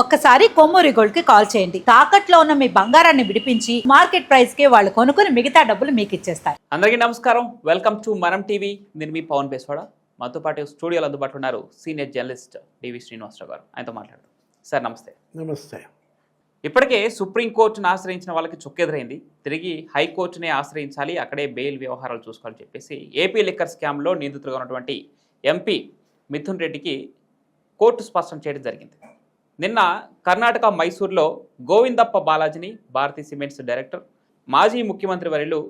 ఒక్కసారి కొమ్మూరి గోల్డ్కి కాల్ చేయండి. తాకట్లో ఉన్న మీ బంగారాన్ని విడిపించి మార్కెట్ ప్రైస్కి వాళ్ళు కొనుక్కుని మిగతా డబ్బులు మీకు ఇచ్చేస్తారు. అందరికీ నమస్కారం. Welcome to Manam TV. నేను మీ పవన్ బేస్వాడ. మాతో పాటు స్టూడియోలో అందుబాటులో ఉన్నారు సీనియర్ జర్నలిస్ట్ డివి శ్రీనివాసరావు గారు. ఆయనతో మాట్లాడదాం. సార్ నమస్తే. నమస్తే. ఇప్పటికే సుప్రీంకోర్టును ఆశ్రయించిన వాళ్ళకి చుక్కెదురైంది. తిరిగి హైకోర్టునే ఆశ్రయించాలి. అక్కడే బెయిల్ వ్యవహారాలు చూసుకోవాలని చెప్పేసి ఏపీ లిక్కర్ స్కామ్లో నిందితులుగా ఉన్నటువంటి ఎంపీ మిథున్ రెడ్డికి కోర్టు స్పష్టం చేయడం జరిగింది. నిన్న కర్ణాటక మైసూర్లో గోవిందప్ప బాలాజీని భారతీ సిమెంట్స్ డైరెక్టర్ మాజీ ముఖ్యమంత్రి వర్యులు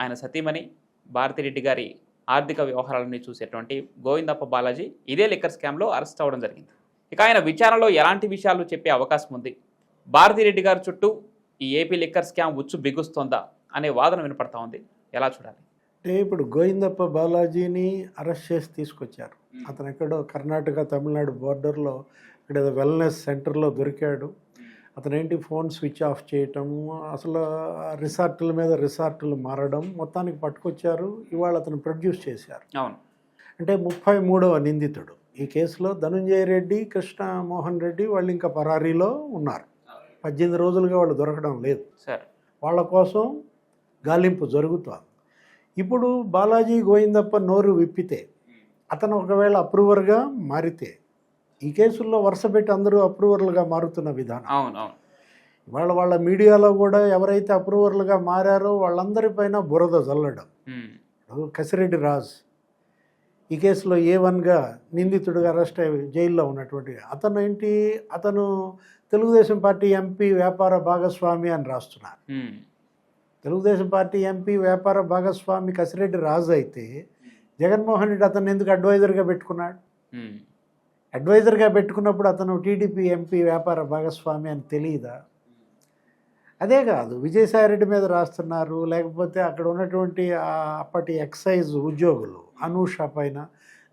ఆయన సతీమణి భారతిరెడ్డి గారి ఆర్థిక వ్యవహారాలని చూసేటువంటి గోవిందప్ప బాలాజీ ఇదే లిక్కర్ స్కామ్లో అరెస్ట్ అవ్వడం జరిగింది. ఇక ఆయన విచారణలో ఎలాంటి విషయాలు చెప్పే అవకాశం ఉంది? భారతిరెడ్డి గారి చుట్టూ ఈ ఏపీ లిక్కర్ స్కామ్ ఉచ్చు బిగుస్తోందా అనే వాదన వినపడతా ఉంది. ఎలా చూడాలి? అంటే ఇప్పుడు గోవిందప్ప బాలాజీని అరెస్ట్ చేసి తీసుకొచ్చారు. అతను ఎక్కడో కర్ణాటక తమిళనాడు బోర్డర్లో ఇక్కడ ఏదో వెల్నెస్ సెంటర్లో దొరికాడు. అతను ఏంటి ఫోన్ స్విచ్ ఆఫ్ చేయటం అసలు రిసార్టుల మీద రిసార్టులు మారడం మొత్తానికి పట్టుకొచ్చారు. ఇవాళ అతను ప్రొడ్యూస్ చేశారు. అవును. అంటే ముప్పై మూడవ నిందితుడు. ఈ కేసులో ధనుంజయ రెడ్డి కృష్ణ మోహన్ రెడ్డి వాళ్ళు ఇంకా పరారీలో ఉన్నారు. పద్దెనిమిది రోజులుగా వాళ్ళు దొరకడం లేదు. సార్. వాళ్ళ కోసం గాలింపు జరుగుతోంది. ఇప్పుడు బాలాజీ గోవిందప్ప నోరు విప్పితే అతను ఒకవేళ అప్రూవర్గా మారితే ఈ కేసుల్లో వరుస పెట్టి అందరూ అప్రూవర్లుగా మారుతున్న విధానం. అవును అవును ఇవాళ వాళ్ళ మీడియాలో కూడా ఎవరైతే అప్రూవర్లుగా మారారో వాళ్ళందరిపైన బురద ఇప్పుడు కసిరెడ్డి రాజ్ ఈ కేసులో ఏ వన్గా నిందితుడిగా అరెస్ట్ అయ్యి జైల్లో ఉన్నటువంటి అతను ఏంటి? అతను తెలుగుదేశం పార్టీ ఎంపీ వ్యాపార భాగస్వామి అని రాస్తున్నారు. తెలుగుదేశం పార్టీ ఎంపీ వ్యాపార భాగస్వామి కసిరెడ్డి రాజు అయితే జగన్మోహన్ రెడ్డి అతను ఎందుకు అడ్వైజర్గా పెట్టుకున్నాడు? అడ్వైజర్గా పెట్టుకున్నప్పుడు అతను టీడీపీ ఎంపీ వ్యాపార భాగస్వామి అని తెలియదా అదే కాదు విజయసాయిరెడ్డి మీద రాస్తున్నారు లేకపోతే అక్కడ ఉన్నటువంటి అప్పటి ఎక్సైజ్ ఉద్యోగులు అనూష పైన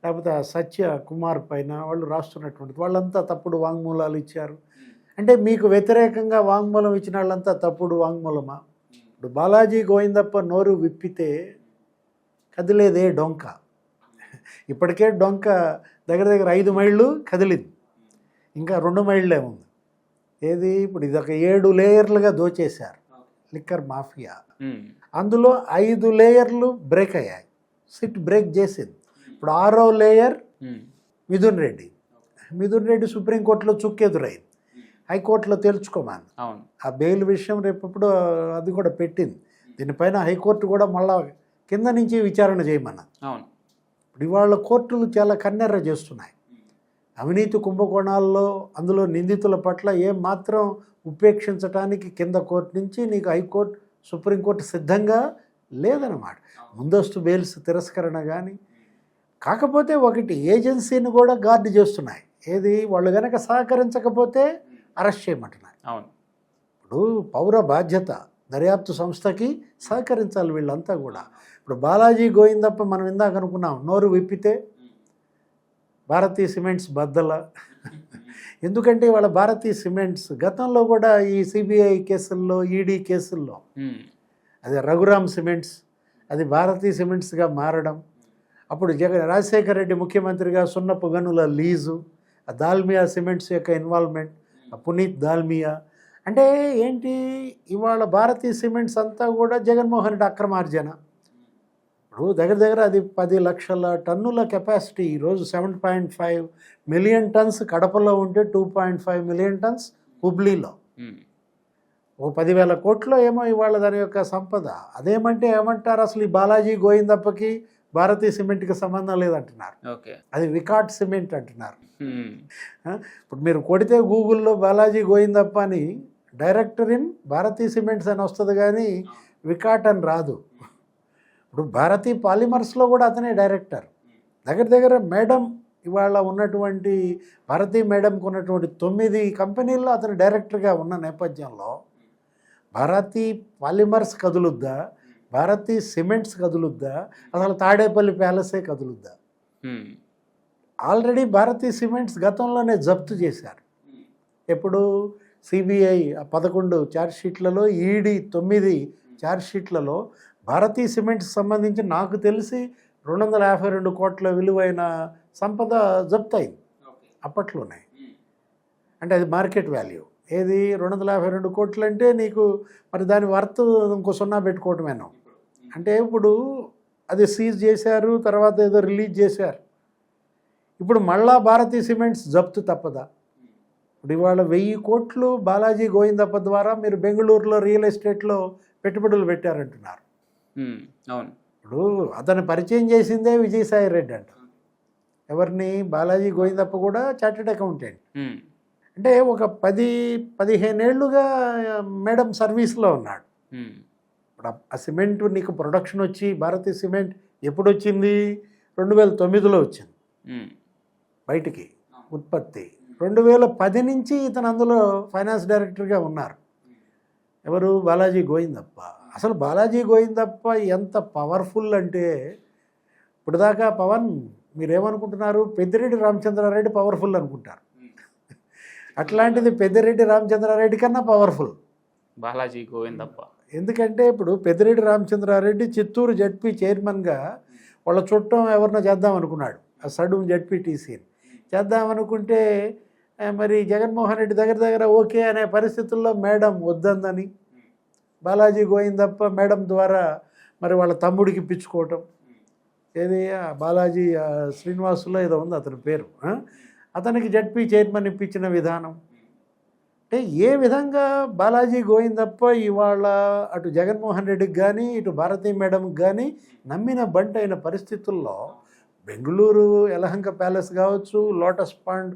లేకపోతే సత్య కుమార్ పైన వాళ్ళు రాస్తున్నటువంటి వాళ్ళంతా తప్పుడు వాంగ్మూలాలు ఇచ్చారు. అంటే మీకు వ్యతిరేకంగా వాంగ్మూలం ఇచ్చిన వాళ్ళంతా తప్పుడు వాంగ్మూలమా? ఇప్పుడు బాలాజీ గోవిందప్ప నోరు విప్పితే కదిలేదే డొంక. ఇప్పటికే డొంక దగ్గర దగ్గర ఐదు మైళ్ళు కదిలింది. ఇంకా రెండు మైళ్ళే ఉంది. ఏది? ఇప్పుడు ఇది ఒక ఏడు లేయర్లుగా దోచేశారు. Liquor mafia. అందులో ఐదు లేయర్లు బ్రేక్ అయ్యాయి. సిట్ బ్రేక్ చేసింది. ఇప్పుడు ఆరో లేయర్ మిథున్ రెడ్డి. మిథున్ రెడ్డి సుప్రీంకోర్టులో చుక్కెదురైంది. హైకోర్టులో తేల్చుకోమని ఆ బెయిల్ విషయం రేపప్పుడు అది కూడా పెట్టింది. దీనిపైన హైకోర్టు కూడా మళ్ళా కింద నుంచి విచారణ చేయమన్నది అవును. ఇప్పుడు ఇవాళ కోర్టులు చాలా కన్నెర్ర చేస్తున్నాయి. అవినీతి కుంభకోణాల్లో అందులో నిందితుల పట్ల ఏం మాత్రం ఉపేక్షించడానికి కింద కోర్టు నుంచి నీకు హైకోర్టు సుప్రీంకోర్టు సిద్ధంగా లేదన్నమాట. ముందస్తు బెయిల్స్ తిరస్కరణ కానీ కాకపోతే ఒకటి ఏజెన్సీని కూడా గార్డు చేస్తున్నాయి. ఏది? వాళ్ళు కనుక సహకరించకపోతే అరెస్ట్ చేయమంటున్నాయి. అవును. ఇప్పుడు పౌర బాధ్యత దర్యాప్తు సంస్థకి సహకరించాలి వీళ్ళంతా కూడా. ఇప్పుడు బాలాజీ గోయిందప్ప మనం ఇందాక అనుకున్నాం నోరు విప్పితే భారతీయ సిమెంట్స్ బద్దల. ఎందుకంటే వాళ్ళ భారతీయ సిమెంట్స్ గతంలో కూడా ఈ సిబిఐ కేసుల్లో ఈడీ కేసుల్లో అది రఘురామ్ సిమెంట్స్ అది భారతీయ సిమెంట్స్గా మారడం. అప్పుడు జగన్ రాజశేఖర రెడ్డి ముఖ్యమంత్రిగా సున్నపు గనుల లీజు ఆ దాల్మియా సిమెంట్స్ యొక్క ఇన్వాల్వ్మెంట్ ఆ పునీత్ దాల్మియా అంటే ఏంటి? ఇవాళ భారతీయ సిమెంట్స్ అంతా కూడా జగన్మోహన్ రెడ్డి అక్రమార్జన. ఇప్పుడు దగ్గర దగ్గర అది పది లక్షల టన్నుల కెపాసిటీ. ఈరోజు seven point five million tons కడపలో ఉంటే two point five million tons హుబ్లీలో. ఓ పదివేల కోట్లో ఏమో ఇవాళ దాని యొక్క సంపద. అదేమంటే ఏమంటారు అసలు ఈ బాలాజీ గోవిందప్పకి భారతీయ సిమెంట్కి సంబంధం లేదంటున్నారు. అది వికాట్ సిమెంట్ అంటున్నారు. ఇప్పుడు మీరు కొడితే గూగుల్లో బాలాజీ గోవిందప్ప అని డైరెక్టర్ ఇన్ భారతీ సిమెంట్స్ అని వస్తుంది కానీ వికాట్ అని రాదు. ఇప్పుడు భారతీ పాలిమర్స్లో కూడా అతనే డైరెక్టర్. దగ్గర దగ్గర మేడం ఇవాళ ఉన్నటువంటి భారతీ మేడంకు ఉన్నటువంటి తొమ్మిది కంపెనీల్లో అతను డైరెక్టర్గా ఉన్న నేపథ్యంలో భారతీ పాలిమర్స్ కదులుద్దా? భారతీ సిమెంట్స్ కదులుద్దా? అసలు తాడేపల్లి ప్యాలెసే కదులుద్దా? ఆల్రెడీ భారతీ సిమెంట్స్ గతంలోనే జప్తు చేశారు. ఎప్పుడు? సిబిఐ పదకొండు ఛార్జ్షీట్లలో ఈడీ తొమ్మిది ఛార్జ్షీట్లలో భారతీ సిమెంట్స్ సంబంధించి నాకు తెలిసి రెండు వందల యాభై రెండు కోట్ల విలువైన సంపద జప్తయింది. అప్పట్లోనే. అంటే అది మార్కెట్ వాల్యూ ఏది? రెండు వందల యాభై రెండు కోట్లు అంటే నీకు మరి దాని వర్త్ ఇంకో సున్నా పెట్టుకోవటమేనో. అంటే ఇప్పుడు అది సీజ్ చేశారు తర్వాత ఏదో రిలీజ్ చేశారు. ఇప్పుడు మళ్ళా భారతీ సిమెంట్స్ జప్తు తప్పదా? ఇప్పుడు ఇవాళ వెయ్యి కోట్లు బాలాజీ గోవిందప్ప ద్వారా మీరు బెంగళూరులో రియల్ ఎస్టేట్లో పెట్టుబడులు పెట్టారంటున్నారు. అవును. ఇప్పుడు అతను పరిచయం చేసిందే విజయసాయి రెడ్డి అంట. ఎవరిని? బాలాజీ గోవిందప్ప కూడా చార్టెడ్ అకౌంటెంట్. అంటే ఒక పది పదిహేనేళ్ళుగా మేడం సర్వీస్లో ఉన్నాడు. ఇప్పుడు ఆ- సిమెంట్ నీకు ప్రొడక్షన్ వచ్చి భారతీయ సిమెంట్ ఎప్పుడు వచ్చింది రెండు వేల తొమ్మిదిలో వచ్చింది. బయటికి ఉత్పత్తి. రెండు వేల పది నుంచి ఇతను అందులో ఫైనాన్స్ డైరెక్టర్గా ఉన్నారు. ఎవరు? బాలాజీ గోవిందప్ప. అసలు బాలాజీ గోవిందప్ప ఎంత పవర్ఫుల్ అంటే ఇప్పుడు దాకా పవన్ మీరేమనుకుంటున్నారు? పెద్దిరెడ్డి రామచంద్రారెడ్డి పవర్ఫుల్ అనుకుంటారు. అట్లాంటిది పెద్దిరెడ్డి రామచంద్రారెడ్డి కన్నా పవర్ఫుల్. బాలాజీ గోవిందప్ప. ఎందుకంటే ఇప్పుడు పెద్దిరెడ్డి రామచంద్రారెడ్డి చిత్తూరు జడ్పీ చైర్మన్గా వాళ్ళ చుట్టం ఎవరినో చేద్దాం అనుకున్నాడు ఆ సడు జడ్పీటీసీని చేద్దాం అనుకుంటే ఆ, మరి జగన్మోహన్ రెడ్డి దగ్గర దగ్గర ఓకే అనే పరిస్థితుల్లో మేడం వద్దందని. బాలాజీ గోయిందప్ప మేడం ద్వారా మరి వాళ్ళ తమ్ముడికి ఇప్పించుకోవటం ఏది బాలాజీ శ్రీనివాసులో ఏదో ఉంది అతని పేరు. అతనికి జడ్పీ చైర్మన్ ఇప్పించిన విధానం. అంటే ఏ విధంగా బాలాజీ గోయిందప్ప ఇవాళ అటు జగన్మోహన్ రెడ్డికి కానీ ఇటు భారతీ మేడంకి కానీ నమ్మిన బంట్ అయిన పరిస్థితుల్లో బెంగళూరు యలహంక ప్యాలెస్ కావచ్చు లోటస్ పాండ్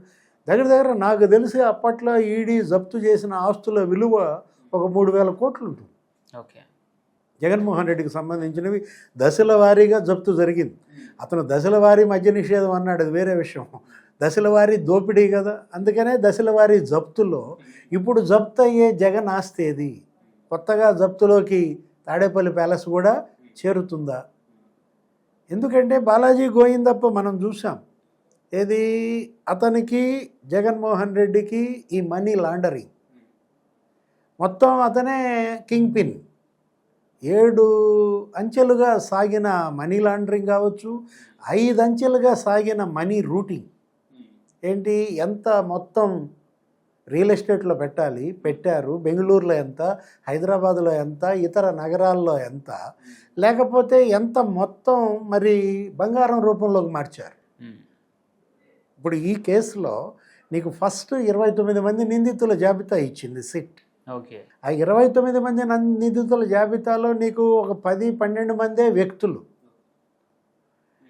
దగ్గర దగ్గర నాకు తెలిసి అప్పట్లో ఈడీ జప్తు చేసిన ఆస్తుల విలువ ఒక మూడు వేల కోట్లు ఉంటుంది. ఓకే. జగన్మోహన్ రెడ్డికి సంబంధించినవి దశల వారీగా జప్తు జరిగింది. అతను దశల వారీ మద్య నిషేధం అన్నాడు అది వేరే విషయం. దశల వారీ దోపిడీ కదా అందుకనే దశల వారీ జప్తులో ఇప్పుడు జప్తు అయ్యే జగన్ ఆస్తి ఏది? కొత్తగా జప్తులోకి తాడేపల్లి ప్యాలెస్ కూడా చేరుతుందా? ఎందుకంటే బాలాజీ గోయిందప్ప మనం చూసాం ఏది? అతనికి జగన్మోహన్ రెడ్డికి ఈ మనీ లాండరింగ్. మొత్తం అతనే కింగ్ పిన్. ఏడు అంచెలుగా సాగిన మనీ లాండరింగ్ కావచ్చు ఐదు అంచెలుగా సాగిన మనీ రూటింగ్. ఏంటి? ఎంత మొత్తం రియల్ ఎస్టేట్లో పెట్టాలి పెట్టారు బెంగళూరులో ఎంత హైదరాబాద్లో ఎంత ఇతర నగరాల్లో ఎంత లేకపోతే ఎంత మొత్తం మరి బంగారం రూపంలోకి మార్చారు? ఇప్పుడు ఈ కేసులో నీకు ఫస్ట్ ఇరవై తొమ్మిది మంది నిందితుల జాబితా ఇచ్చింది సిట్. ఓకే. ఆ ఇరవై తొమ్మిది మంది నిందితుల జాబితాలో నీకు ఒక పది పన్నెండు మందే వ్యక్తులు.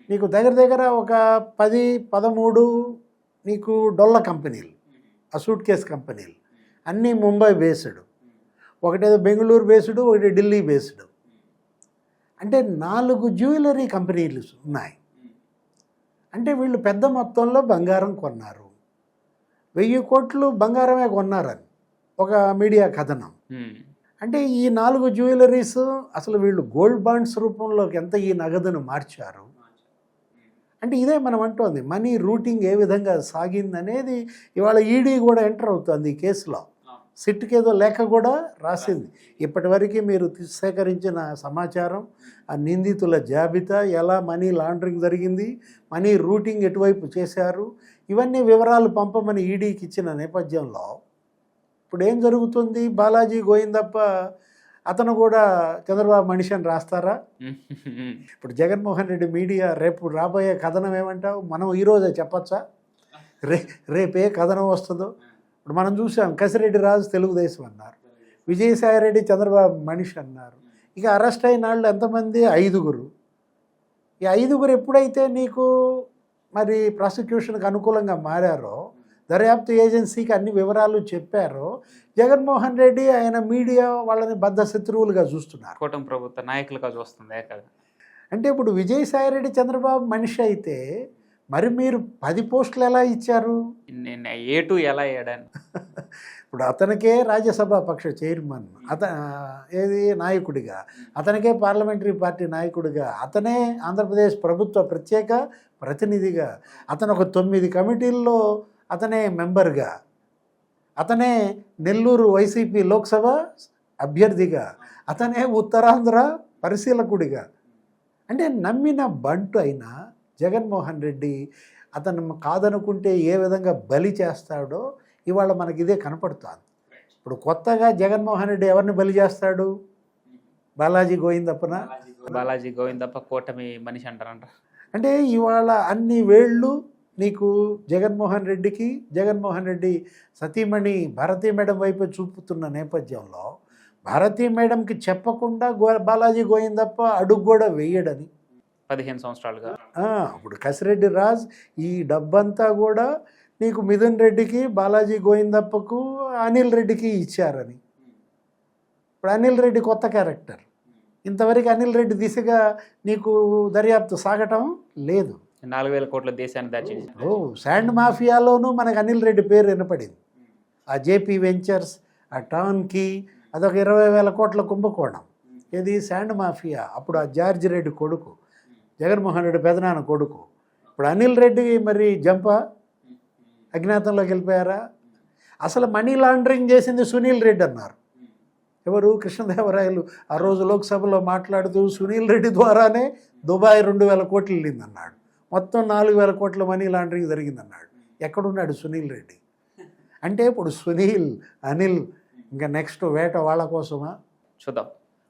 నీకు దగ్గర దగ్గర ఒక పది పదమూడు నీకు డొల్ల కంపెనీలు ఆ సూట్ కేస్ కంపెనీలు. అన్నీ ముంబై బేస్డ్. ఒకటేదో బెంగళూరు బేస్డ్ ఒకటి ఢిల్లీ బేస్డ్. అంటే నాలుగు జ్యువెలరీ కంపెనీలు ఉన్నాయి. అంటే వీళ్ళు పెద్ద మొత్తంలో బంగారం కొన్నారు. వెయ్యి కోట్లు బంగారమే కొన్నారని. ఒక మీడియా కథనం. అంటే ఈ నాలుగు జ్యువెలరీస్ అసలు వీళ్ళు గోల్డ్ బాండ్స్ రూపంలోకి ఎంత ఈ నగదును మార్చారు? అంటే ఇదే మనం అంటోంది మనీ రూటింగ్ ఏ విధంగా సాగిందనేది ఇవాళ ఈడీ కూడా ఎంటర్ అవుతుంది ఈ కేసులో. సిట్కి ఏదో లేఖ కూడా రాసింది. ఇప్పటివరకు మీరు సేకరించిన సమాచారం ఆ నిందితుల జాబితా ఎలా మనీ లాండరింగ్ జరిగింది మనీ రూటింగ్ ఎటువైపు చేశారు ఇవన్నీ వివరాలు పంపమని ఈడీకి ఇచ్చిన నేపథ్యంలో ఇప్పుడు ఏం జరుగుతుంది? బాలాజీ గోయిందప్ప అతను కూడా చంద్రబాబు మనిషి అని రాస్తారా? ఇప్పుడు జగన్మోహన్ రెడ్డి మీడియా రేపు రాబోయే కథనం ఏమంటావు? మనం ఈరోజే చెప్పచ్చా? రే రేపే కథనం వస్తుందో? ఇప్పుడు మనం చూసాం కసిరెడ్డి రాజు తెలుగుదేశం అన్నారు విజయసాయి రెడ్డి చంద్రబాబు మనిషి అన్నారు. ఇక అరెస్ట్ అయిన వాళ్ళు ఎంతమంది? ఐదుగురు. ఈ ఐదుగురు ఎప్పుడైతే నీకు మరి ప్రాసిక్యూషన్కి అనుకూలంగా మారారో దర్యాప్తు ఏజెన్సీకి అన్ని వివరాలు చెప్పారో జగన్మోహన్ రెడ్డి ఆయన మీడియా వాళ్ళని బద్ధ శత్రువులుగా చూస్తున్నారు. కూటమి ప్రభుత్వ నాయకులుగా చూస్తుంది కదా అంటే ఇప్పుడు విజయసాయిరెడ్డి చంద్రబాబు మనిషి అయితే మరి మీరు పది పోస్టులు ఎలా ఇచ్చారు? నేను ఏ టు ఎలా వేయడాను ఇప్పుడు అతనికే రాజ్యసభ పక్ష చైర్మన్ అత ఏది? నాయకుడిగా. అతనికే పార్లమెంటరీ పార్టీ నాయకుడిగా. అతనే ఆంధ్రప్రదేశ్ ప్రభుత్వ ప్రత్యేక ప్రతినిధిగా. అతను ఒక తొమ్మిది కమిటీల్లో అతనే మెంబర్గా. అతనే నెల్లూరు వైసీపీ లోక్సభ అభ్యర్థిగా. అతనే ఉత్తరాంధ్ర పరిశీలకుడిగా. అంటే నమ్మిన బంటు అయిన జగన్మోహన్ రెడ్డి అతను కాదనుకుంటే ఏ విధంగా బలి చేస్తాడో ఇవాళ మనకి ఇదే కనపడుతుంది. ఇప్పుడు కొత్తగా జగన్మోహన్ రెడ్డి ఎవరిని బలి చేస్తాడు? బాలాజీ గోవిందప్పన? బాలాజీ గోవిందప్ప కూటమి మనిషి అంటారంట. అంటే ఇవాళ అన్ని వేళ్ళు నీకు జగన్మోహన్ రెడ్డికి జగన్మోహన్ రెడ్డి సతీమణి భారతీ మేడం వైపు చూపుతున్న నేపథ్యంలో భారతీ మేడంకి చెప్పకుండా గో బాలాజీ గోవిందప్ప అడుగు కూడా వేయడని పదిహేను సంవత్సరాలుగా. ఆ, ఇప్పుడు కసిరెడ్డి రాజ్ ఈ డబ్బంతా కూడా నీకు మిథున్ రెడ్డికి బాలాజీ గోవిందప్పకు అనిల్ రెడ్డికి ఇచ్చారని. ఇప్పుడు అనిల్ రెడ్డి కొత్త క్యారెక్టర్. ఇంతవరకు అనిల్ రెడ్డి దిశగా నీకు దర్యాప్తు సాగటం లేదు. నాలుగు వేల కోట్ల దేశాన్ని దాచి ఓ శాండ్ మాఫియాలోనూ మనకు అనిల్ రెడ్డి పేరు వినపడింది. ఆ జేపీ వెంచర్స్ ఆ టౌన్కి అదొక ఇరవై వేల కోట్ల కుంభకోణం. ఇది శాండ్ మాఫియా. అప్పుడు ఆ జార్జ్ రెడ్డి కొడుకు. జగన్మోహన్ రెడ్డి పెదనాన్న కొడుకు. ఇప్పుడు అనిల్ రెడ్డి మరి జంప? అజ్ఞాతంలోకి వెళ్ళిపోయారా? అసలు మనీ లాండరింగ్ చేసింది సునీల్ రెడ్డి అన్నారు. ఎవరు? కృష్ణదేవరాయలు. ఆ రోజు లోక్సభలో మాట్లాడుతూ సునీల్ రెడ్డి ద్వారానే దుబాయ్ రెండు వేల కోట్లు వెళ్ళిందన్నాడు. మొత్తం నాలుగు వేల కోట్ల మనీ లాండరింగ్ జరిగిందన్నాడు. ఎక్కడున్నాడు సునీల్ రెడ్డి? అంటే ఇప్పుడు సునీల్ అనిల్ ఇంకా నెక్స్ట్ వేట వాళ్ళ కోసమా? చూద్దాం.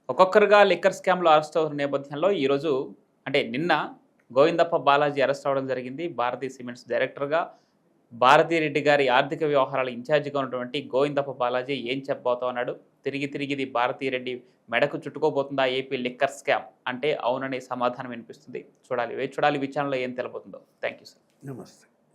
ఒక్కొక్కరుగా లిక్కర్ స్కామ్లో అరెస్ట్ అవుతున్న నేపథ్యంలో ఈరోజు అంటే నిన్న గోవిందప్ప బాలాజీ అరెస్ట్ అవడం జరిగింది. భారతీ సిమెంట్స్ డైరెక్టర్గా భారతీ రెడ్డి గారి ఆర్థిక వ్యవహారాల ఇన్ఛార్జిగా ఉన్నటువంటి గోవిందప్ప బాలాజీ ఏం చెప్పబోతా ఉన్నాడు? తిరిగి తిరిగి ఇది భారతీ రెడ్డి మెడకు చుట్టుకోబోతుందా? ఏపీ లిక్కర్ స్కామ్ అంటే అవుననే సమాధానం వినిపిస్తుంది. చూడాలి వేచి చూడాలి విచారణలో ఏం తెలబోతుందో. Thank you sir. నమస్తే.